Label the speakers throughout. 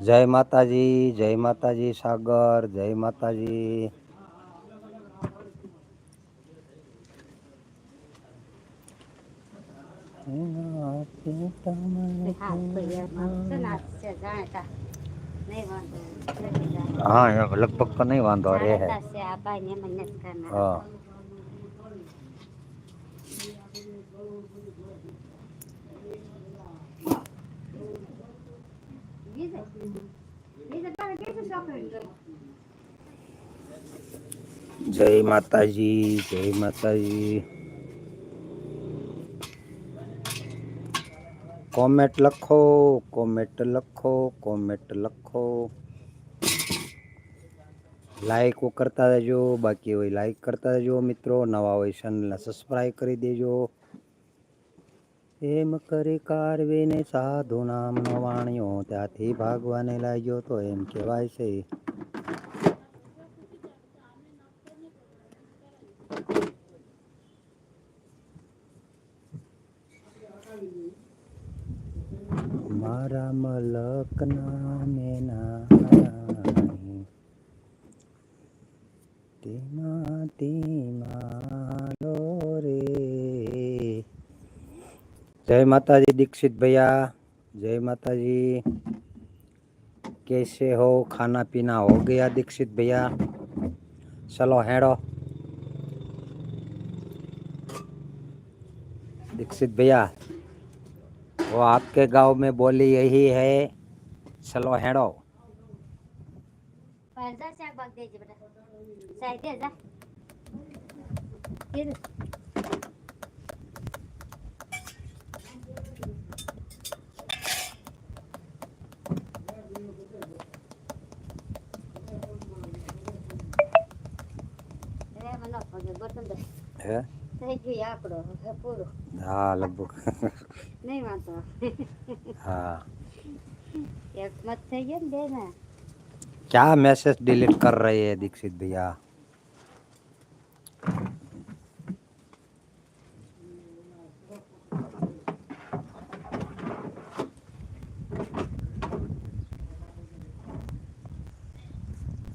Speaker 1: જય માતાજી જય માતાજી સાગર જય માતાજી હા એ લગભગ તો નહીં વાંધો રે હે જય માતાજી જય માતાજી કોમેન્ટ લખો કોમેન્ટ લખો કોમેન્ટ લખો લાઈક કરતા રહેજો બાકી હોય લાઈક કરતા રહેજો મિત્રો નવા હોય ચેનલને સબસ્ક્રાઈબ કરી દેજો એમ કરી કારવીને સાધુ નામનો વાણ્યો ત્યાંથી ભાગવાને લાગ્યો તો એમ કહેવાય છે. મારા મલકના મેના તેમાં जय माता जी दीक्षित भैया, जय माता जी कैसे हो? खाना पीना हो गया दीक्षित भैया। चलो हेड़ो। दीक्षित भैया, वो आपके गाँव में बोली यही है। चलो हेड़ो। હે
Speaker 2: થઈ ગયું આપણો હવે પૂરો
Speaker 1: હા લગભગ
Speaker 2: નહીં વાંધો
Speaker 1: હા
Speaker 2: એક મત થઈ ગયો ને બે ને
Speaker 1: क्या मैसेज डिलीट कर रहे हैं दीक्षित भैया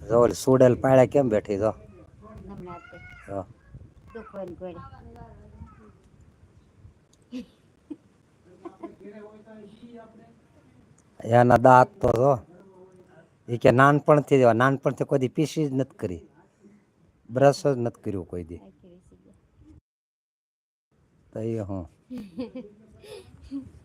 Speaker 1: જો ઓલી સુડેલ પાડ્યા કેમ બેઠી જો
Speaker 2: હમણાં તે
Speaker 1: જો.
Speaker 2: દુઃખ હોય ને ગોળે
Speaker 1: એના દાંત તો જો એ કે નાનપણથી નાનપણથી કોઈ દી પીસી જ નથી કરી બ્રશ જ નથી કર્યું કોઈ દી. તો એ હું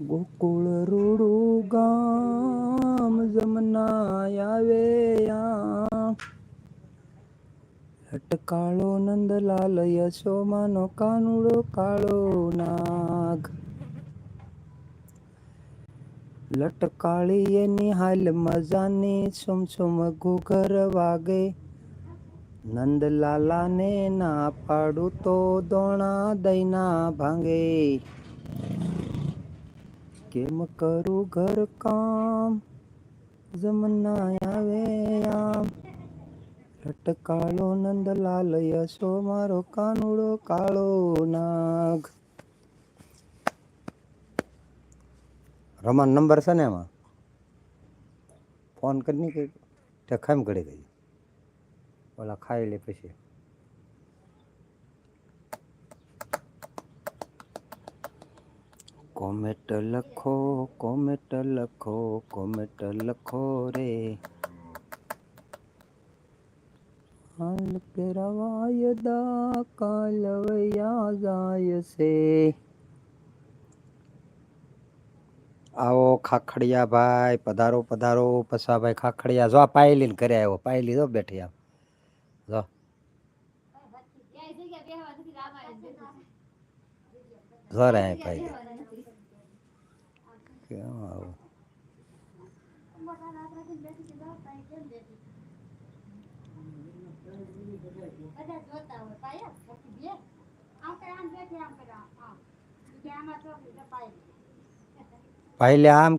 Speaker 1: ગોકુળ રૂડું ગામ જમના આવે હટકાળો નંદલાલ યશોમાનો કાનુડો કાળો નાગ. લટકાળી એની હાલ મજાની સુમસુમ ઘુઘર વાગે. નંદલાલાને ના પાડું તો દોણા દઈના ભાંગે. કેમ કરું ઘર કામ? જમના આવે આમ લટકાળો નંદલાલ યશો, મારો કાનુડો કાળો નાગ. રમણ નંબર છે ને એમાં? ફોન કરી કે તે ખામ કરી ગઈ. ઓલા ખાઈ લે પછી. કોમેન્ટ લખો કોમેન્ટ લખો કોમેન્ટ લખો રે હાલ કેરવાય દા કાલવયા જાય છે આવો ખાખડિયા ભાઈ પધારો પધારો પસાભાઈ ખાખડિયા જો આ પાયલી ને ઘરે આવ્યો પાયલી જો બેઠી આમ જો જો રે આ
Speaker 2: क्या आओ
Speaker 1: पहले आम